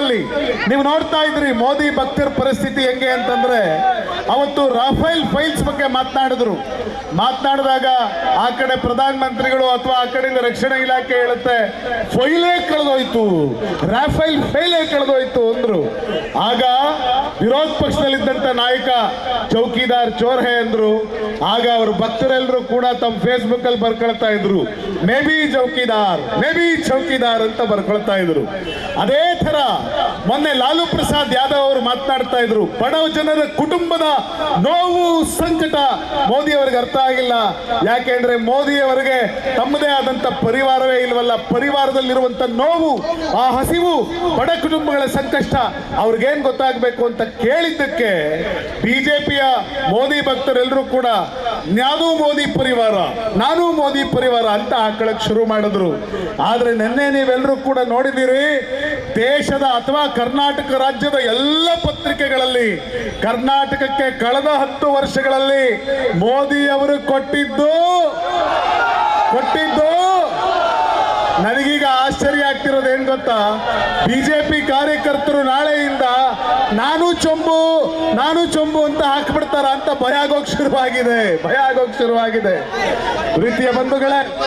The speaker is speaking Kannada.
ಅಲ್ಲಿ ನೀವು ನೋಡ್ತಾ ಇದ್ರಿ ಮೋದಿ ಭಕ್ತರ ಪರಿಸ್ಥಿತಿ ಹೆಂಗೆ ಅಂತಂದ್ರೆ ಅವತ್ತು ರಾಫೈಲ್ ಫೈಲ್ಸ್ ಬಗ್ಗೆ ಮಾತನಾಡಿದ್ರು. ಮಾತನಾಡಿದಾಗ ಆ ಕಡೆ ಪ್ರಧಾನ ಮಂತ್ರಿಗಳು ಅಥವಾ ಆ ಕಡೆಯಿಂದ ರಕ್ಷಣಾ ಇಲಾಖೆ ಹೇಳುತ್ತೆ, ಫೈಲೇ ಕಳೆದೋಯ್ತು, ರಾಫೈಲ್ ಫೈಲೇ ಕಳೆದೋಯ್ತು, ಅಂದ್ರು. ಆಗ ವಿರೋಧ ಪಕ್ಷದಲ್ಲಿದ್ದಂತ ನಾಯಕ ಚೌಕಿದಾರ್ ಚೋರ್ ಹೇ ಅಂದ್ರು, ಆಗ ಅವರು ಭಕ್ತರೆಲ್ಲರೂ ಕೂಡ ತಮ್ಮ ಫೇಸ್ಬುಕ್ ಅಲ್ಲಿ ಬರ್ಕೊಳ್ತಾ ಇದ್ರು. ಮೇ ಬಿ ಚೌಕಿದಾರ್ ಮೇ ಬಿ ಚೌಕಿದಾರ್ ಅಂತ ಬರ್ಕೊಳ್ತಾ ಇದ್ರು. ಅದೇ ತರ ಮೊನ್ನೆ ಲಾಲು ಪ್ರಸಾದ್ ಯಾದವ್ ಅವರು ಮಾತನಾಡ್ತಾ ಇದ್ರು. ಬಡವ ಜನರ ಕುಟುಂಬದ ನೋವು, ಸಂಕಟ ಮೋದಿ ಅವರಿಗೆ ಅರ್ಥ ಆಗಿಲ್ಲ. ಯಾಕೆಂದ್ರೆ ಮೋದಿ ಅವರಿಗೆ ತಮ್ಮದೇ ಆದಂತ ಪರಿವಾರವೇ ಇಲ್ವಲ್ಲ, ಪರಿವಾರದಲ್ಲಿರುವಂತ ನೋವು, ಆ ಹಸಿವು ಬಡ ಕುಟುಂಬಗಳ ಸಂಕಷ್ಟ ಅವ್ರಿಗೇನ್ ಗೊತ್ತಾಗಬೇಕು ಅಂತ ಕೇಳಿದ್ದಕ್ಕೆ ಬಿಜೆಪಿಯ ಮೋದಿ ಭಕ್ತರೆಲ್ಲರೂ ಕೂಡ ನಾನು ಮೋದಿ ಪರಿವಾರ, ನಾನು ಮೋದಿ ಪರಿವಾರ ಅಂತ ಹಾಕಳಕ್ ಶುರು ಮಾಡಿದ್ರು. ಆದ್ರೆ ನಿನ್ನೆ ನೀವೆಲ್ಲರೂ ಕೂಡ ನೋಡಿದಿರಿ ದೇಶದ ಅಥವಾ ಕರ್ನಾಟಕ ರಾಜ್ಯದ ಎಲ್ಲ ಪತ್ರಿಕೆಗಳಲ್ಲಿ, ಕರ್ನಾಟಕಕ್ಕೆ ಕಳೆದ ಹತ್ತು ವರ್ಷಗಳಲ್ಲಿ ಮೋದಿ ಅವರು ಕೊಟ್ಟಿದ್ದು ಕೊಟ್ಟಿದ್ದು ನನಗೀಗ ಆಶ್ಚರ್ಯ ಆಗ್ತಿರೋದು ಏನ್ ಗೊತ್ತಾ? ಬಿಜೆಪಿ ಕಾರ್ಯಕರ್ತರು ನಾಳೆಯಿಂದ ನಾನು ಚೊಂಬು ನಾನು ಚೊಂಬು ಅಂತ ಹಾಕ್ಬಿಡ್ತಾರ ಅಂತ ಭಯ ಆಗೋಕ್ ಶುರುವಾಗಿದೆ, ಭಯ ಆಗೋಕ್ ಶುರುವಾಗಿದೆ. ಪ್ರೀತಿಯ ಬಂಧುಗಳೇ.